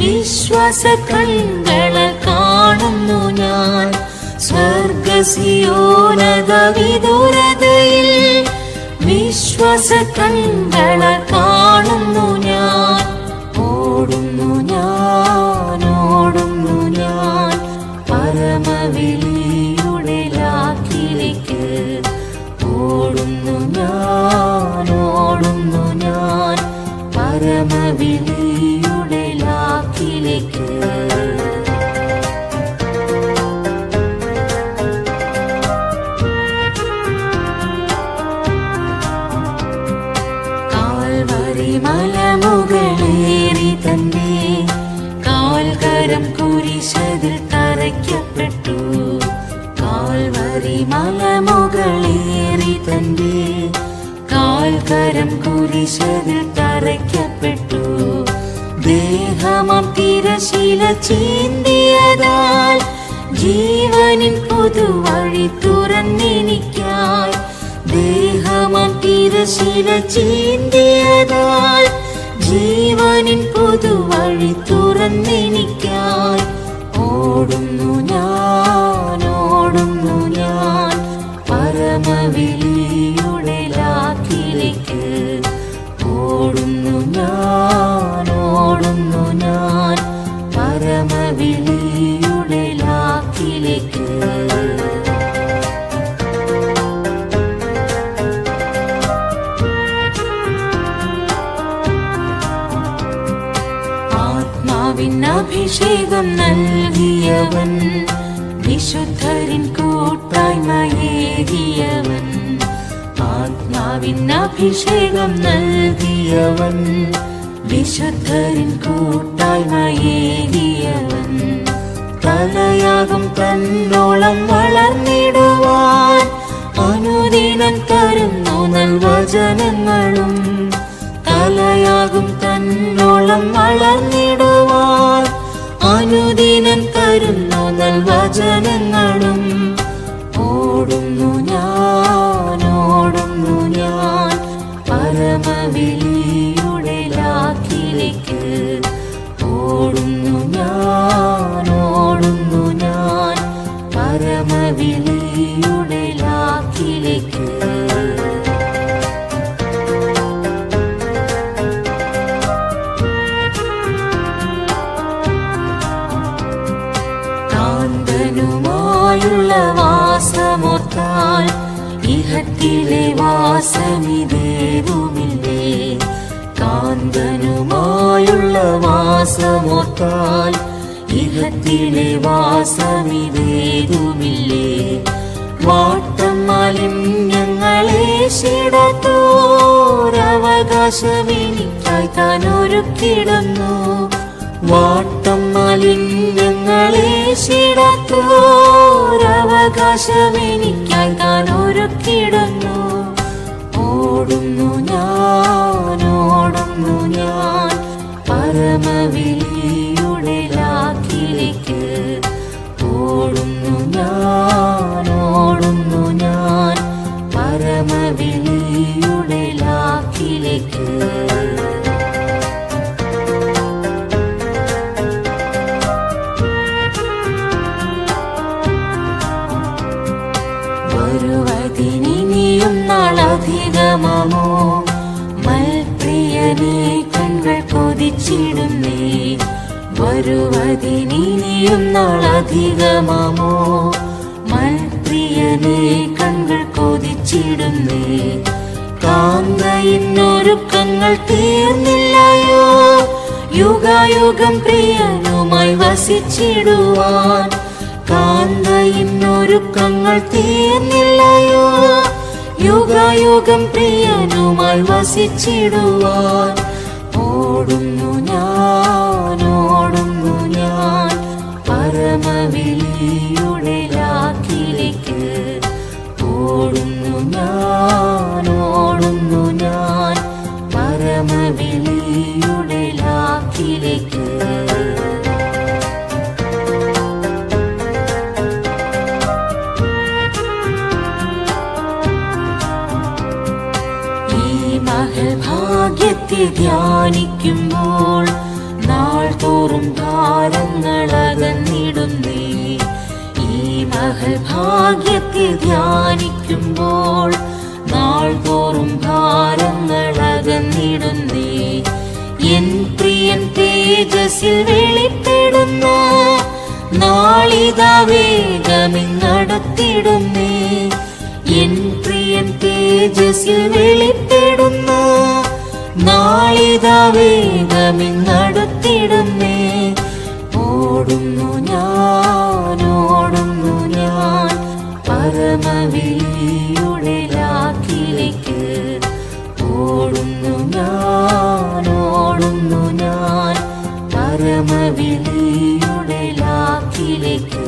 വിശ്വാസ കൺകള കാണുന്നു ഞാൻ സ്വർഗസിയോനത വിദുരതയിൽ വിശ്വാസ കൺകള കാണുന്നു കാൽവരി മലമുകളേറി തന്നെ കാൽകരം കുരിശതിൽ തറയ്ക്കപ്പെട്ടു. കാൽവരി മലമുകളേറി തന്നെ കാൽകരം കുരിശതിൽ തറയ്ക്കപ്പെട്ടു. ദേഹമം തിരശീല ചീന്തിയതാൽ ജീവനിൻ പുതുവഴി തുറന്നെനിക്കായി ജീവനിൻ പുതുവഴി തുറന്നെനിക്കായി ഓടുന്നു ഞാൻ. അഭിഷേകം നൽകിയവൻ വിശുദ്ധരിൻ കൂട്ടായ്മയേകിയവൻ ആത്മാവിൻ അഭിഷേകം നൽകിയവൻ വിശുദ്ധരിൻ കൂട്ടായ്മയേകിയവൻ. തലയാകും തന്നോളം വളർന്നിടുവാൻ തരുന്നു ഇഹത്തിലെ വാസമിതേതുമില്ലേ കാന്തനുമായുള്ള വാസമോത്താൽ ഇഹത്തിലെ വാസമിതേതുമില്ലേ വാട്ടം മാലിന്യങ്ങളെ ശിടത്തോരവകാശമെനിക്കായി താൻ ഒരുക്കിടുന്നു. വാട്ടം മാലിന്യങ്ങളെ ശിടത്തോരവകാശമെനിക്കായി ഓടുന്നു ഞാൻ ഓടുന്നു ഞാൻ പരമവിളിയുടെ ലാക്കിലേക്ക് ഓടുന്നു ഞാൻ. വരുവതിനിയും നാളധികമോ മൽപ്രിയനെ കൺകൾ കൊതിച്ചിടുന്നേ. കാന്തയിന്നൊരുക്കങ്ങൾ തീർന്നില്ലയോ? യുഗായുഗം പ്രിയനുമായി വസിച്ചിടുവാൻ. കാന്തയിന്നൊരുക്കങ്ങൾ തീർന്നില്ലയോ? യുഗായുഗം പ്രിയനുമായി വസിച്ചിടുവാൻ. ഓടുന്നു ഞാൻ ഓടുന്നു ഞാൻ ഓടുന്നു ഞാൻ. ധ്യാനിക്കുമ്പോൾ നാൾ തോറും താരങ്ങളെ ഈ മഹൽ ഭാഗ്യത്തെ ധ്യാനിക്കുമ്പോൾ നാൾതോറും ഭാരങ്ങൾ അകന്നിടുന്നേ എൻ പ്രിയൻ തേജസ്സിൽ വെളിപ്പെടുന്ന നാളിതാ വേഗമിങ്ങടത്തിടുന്നേ എൻ പ്രിയൻ തേജസ്സിൽ വെളിപ്പെടുന്ന നാളിതാ വേഗമിങ്ങടത്തിടുന്നേ വിളിയുടെ ലാക്കിലേക്ക് ഓടുന്നു ഞാൻ ഓടുന്നു ഞാൻ പരമവിളിയുടെ ലാക്കിലേക്ക്